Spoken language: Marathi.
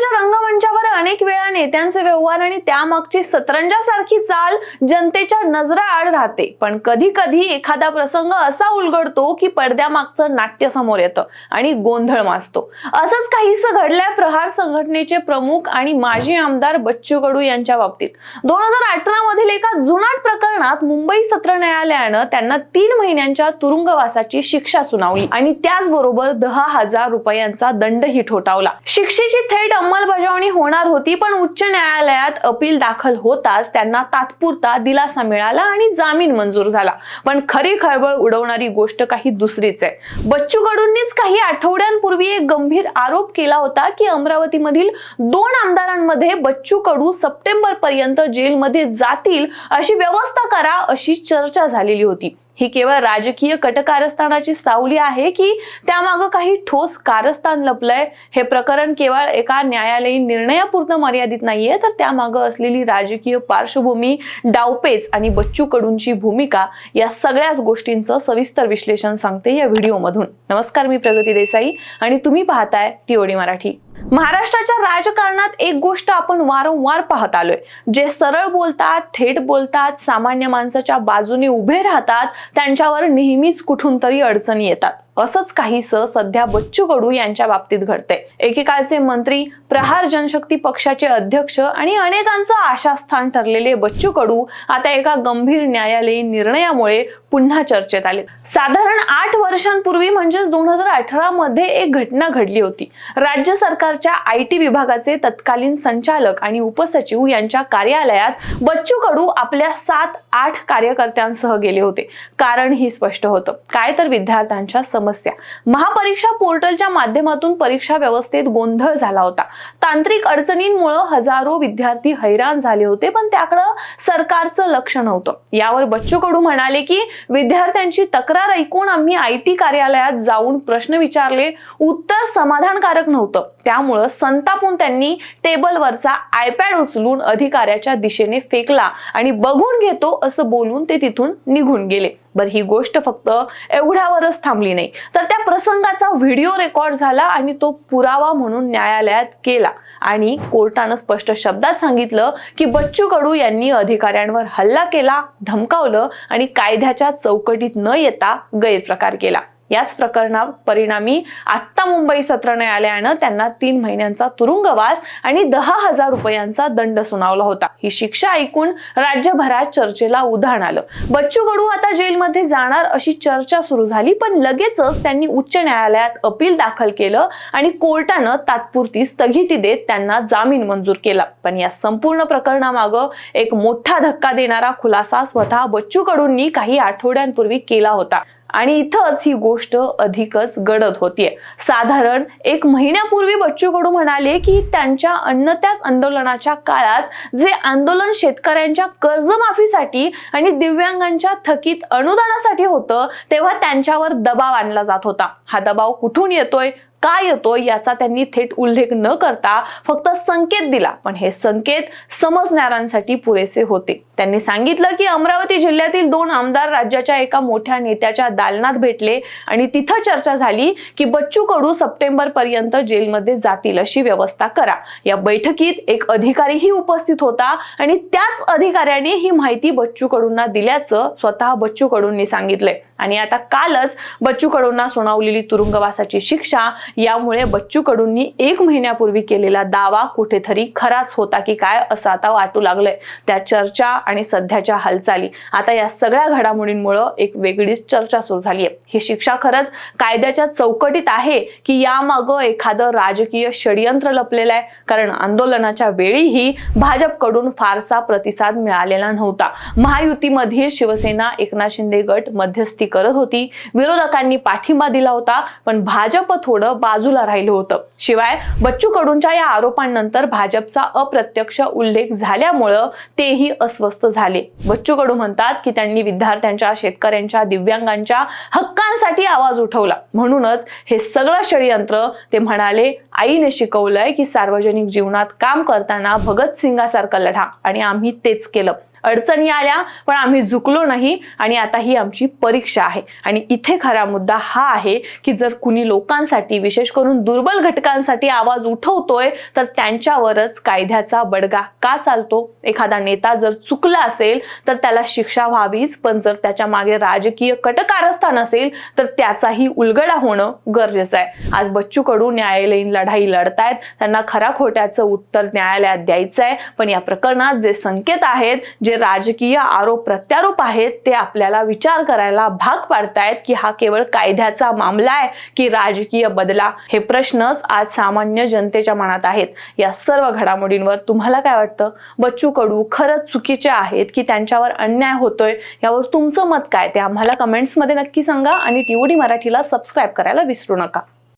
सरकारच्या रंगमंचावर अनेक वेळा नेत्यांचे व्यवहार आणि त्यामागची सतरंजासारखी चाल जनतेच्या नजराआड राहते. पण कधी कधी एखादा प्रसंग असा उलगडतो की पडद्यामागचं नाट्य समोर येतं आणि गोंधळ माजतो. असंच काहीस घडलंय प्रहार संघटनेचे प्रमुख आणि माजी आमदार बच्चू कडू यांच्या बाबतीत. दोन हजार अठरा मधील एका जुनाट प्रकरणात मुंबई सत्र न्यायालयानं त्यांना तीन महिन्यांच्या तुरुंगवासाची शिक्षा सुनावली आणि त्याचबरोबर दहा हजार रुपयांचा दंडही ठोठावला. शिक्षेची थेट अंमलबजावणी अंमलबजावणी होणार होती पण उच्च न्यायालयात अपील दाखल होताच त्यांना तात्पुरता दिलासा मिळाला आणि जामीन मंजूर झाला. पण खरी खळबळ उडवणारी गोष्ट काही दुसरीच आहे. बच्चू कडूंनीच काही आठवड्यांपूर्वी एक गंभीर आरोप केला होता की अमरावतीमधील दोन आमदारांमध्ये बच्चू कडू सप्टेंबर पर्यंत जेलमध्ये जातील अशी व्यवस्था करा अशी चर्चा झालेली होती. ही केवळ राजकीय कटकारस्थानाची सावली आहे की त्यामागं काही ठोस कारस्थान लपलंय? हे प्रकरण केवळ एका न्यायालयीन निर्णयापुरतं मर्यादित नाहीये तर त्यामागं असलेली राजकीय पार्श्वभूमी डावपेच आणि बच्चू कडूंची भूमिका या सगळ्याच गोष्टींचं सविस्तर विश्लेषण सांगते या व्हिडिओमधून. नमस्कार मी प्रगती देसाई आणि तुम्ही पाहताय टीओडी मराठी. महाराष्ट्राच्या राजकारणात एक गोष्ट आपण वारंवार पाहत आलोय. जे सरळ बोलतात थेट बोलतात सामान्य माणसाच्या बाजूने उभे राहतात त्यांच्यावर नेहमीच कुठून तरी अडचणी येतात. असंच काहीस सध्या बच्चू कडू यांच्या बाबतीत घडते एकेकाळचे मंत्री प्रहार जनशक्ती पक्षाचे अध्यक्ष आणि अनेकांचं आशास्थान ठरलेले बच्चू कडू आता एका गंभीर न्यायालयीन निर्णयामुळे पुन्हा चर्चेत आले. साधारण आठ वर्षांपूर्वी म्हणजेच दोन हजार अठरा मध्ये एक घटना घडली होती. राज्य सरकारच्या आय टी विभागाचे तत्कालीन संचालक आणि उपसचिव यांच्या कार्यालयात बच्चू कडू आपल्या सात आठ कार्यकर्त्यांसह गेले होते. कारण ही स्पष्ट होतं. काय तर विद्यार्थ्यांच्या समस्या. महापरीक्षा पोर्टलच्या माध्यमातून परीक्षा व्यवस्थेत गोंधळ झाला होता. तांत्रिक अडचणींमुळे हजारो विद्यार्थी हैराण झाले होते पण त्याकडं सरकारचं लक्ष नव्हतं. यावर बच्चू कडू म्हणाले की विद्यार्थ्यांची तक्रार ऐकून आम्ही आय टी कार्यालयात जाऊन प्रश्न विचारले. उत्तर समाधानकारक नव्हतं. त्यामुळं संतापून त्यांनी टेबलवरचा आयपॅड उचलून अधिकाऱ्याच्या दिशेने फेकला आणि बघून घेतो असं बोलून ते तिथून निघून गेले. बर ही गोष्ट फक्त एवढ्यावरच थांबली नाही. तर त्या प्रसंगाचा व्हिडिओ रेकॉर्ड झाला आणि तो पुरावा म्हणून न्यायालयात केला. आणि कोर्टानं स्पष्ट शब्दात सांगितलं की बच्चू कडू यांनी अधिकाऱ्यांवर हल्ला केला धमकावलं आणि कायद्याच्या चौकटीत न येता गैरप्रकार केला. याच प्रकरणा परिणामी आत्ता मुंबई सत्र न्यायालयानं त्यांना तीन महिन्यांचा तुरुंगवास आणि दहा हजार रुपयांचा दंड सुनावला होता. ही शिक्षा ऐकून राज्यभरात चर्चेला उधाण आलं. बच्चू कडू आता जेलमध्ये जाणार अशी चर्चा सुरू झाली पण लगेचच त्यांनी उच्च न्यायालयात अपील दाखल केलं आणि कोर्टानं तात्पुरती स्थगिती देत त्यांना जामीन मंजूर केला. पण या संपूर्ण प्रकरणामागं एक मोठा धक्का देणारा खुलासा स्वतः बच्चू कडूंनी काही आठवड्यांपूर्वी केला होता. आणि इथंच ही गोष्ट अधिकच गडद होतीये. साधारण एक महिन्यापूर्वी बच्चू कडू म्हणाले की त्यांच्या अन्नत्याग आंदोलनाच्या काळात जे आंदोलन शेतकऱ्यांच्या कर्जमाफीसाठी आणि दिव्यांगांच्या थकीत अनुदानासाठी होतं तेव्हा त्यांच्यावर दबाव आणला जात होता. हा दबाव कुठून येतोय काय येतो याचा त्यांनी थेट उल्लेख न करता फक्त संकेत दिला. पण हे संकेत समजणाऱ्यांसाठी पुरेसे होते. त्यांनी सांगितलं की अमरावती जिल्ह्यातील दोन आमदार राज्याच्या एका मोठ्या नेत्याच्या दालनात भेटले आणि तिथं चर्चा झाली की बच्चू कडू सप्टेंबर पर्यंत जेलमध्ये जातील अशी व्यवस्था करा. या बैठकीत एक अधिकारीही उपस्थित होता आणि त्याच अधिकाऱ्याने ही माहिती बच्चू कडूंना दिल्याचं स्वतः बच्चू कडूंनी सांगितलंय. आणि आता कालच बच्चू कडूंना सुनावलेली तुरुंगवासाची शिक्षा यामुळे बच्चू कडूंनी एक महिन्यापूर्वी केलेला दावा कुठेतरी खराच होता की काय असं आता वाटू लागलंय. त्या चर्चा आणि सध्याच्या हालचाली. आता या सगळ्या घडामोडींमुळे एक वेगळीच चर्चा सुरू झाली आहे ही शिक्षा खरंच कायद्याच्या चौकटीत आहे की यामागं एखादं राजकीय षडयंत्र लपलेलं आहे? कारण आंदोलनाच्या वेळीही भाजपकडून फारसा प्रतिसाद मिळालेला नव्हता. महायुतीमध्ये शिवसेना एकनाथ शिंदे गट मध्यस्थी करत होती. विरोधकांनी पाठिंबा दिला होता पण भाजप थोडं बाजूला राहिलं होतं. शिवाय बच्चू कडूंच्या या आरोपांनंतर भाजपचा अप्रत्यक्ष उल्लेख झाल्यामुळं तेही अस्वस्थ झाले. बच्चू कडू म्हणतात की त्यांनी विद्यार्थ्यांच्या शेतकऱ्यांच्या दिव्यांगांच्या हक्कांसाठी आवाज उठवला. म्हणूनच हे सगळं षडयंत्र ते म्हणाले आईने शिकवलंय की सार्वजनिक जीवनात काम करताना भगतसिंगासारखा लढा. आणि आम्ही तेच केलं. अडचणी आल्या पण आम्ही झुकलो नाही आणि आता ही आमची परीक्षा आहे. आणि इथे खरा मुद्दा हा आहे की जर कुणी लोकांसाठी विशेष करून दुर्बल घटकांसाठी आवाज उठवतोय तर त्यांच्यावरच कायद्याचा बडगा का चालतो? एखादा नेता जर चुकला असेल तर त्याला शिक्षा व्हावीच पण जर त्याच्यामागे राजकीय कटकारस्थान असेल तर त्याचाही उलगडा होणं गरजेचं आहे. आज बच्चू कडू न्यायालयीन लढाई लढतायत त्यांना खरा खोट्याचं उत्तर न्यायालयात द्यायचं आहे पण या प्रकरणात जे संकेत आहेत जे राजकीय आरोप प्रत्यारोप आहेत ते आपल्याला विचार करायला भाग पाडतायत की हा केवळ कायद्याचा मामला आहे की राजकीय बदला? हे प्रश्नच आज सामान्य जनतेच्या मनात आहेत. या सर्व घडामोडींवर तुम्हाला काय वाटतं? बच्चू कडू खरंच चुकीचे आहेत की त्यांच्यावर अन्याय होतोय? यावर तुमचं मत काय? ते आम्हाला कमेंट्समध्ये नक्की सांगा आणि टीओडी मराठीला सबस्क्राईब करायला विसरू नका.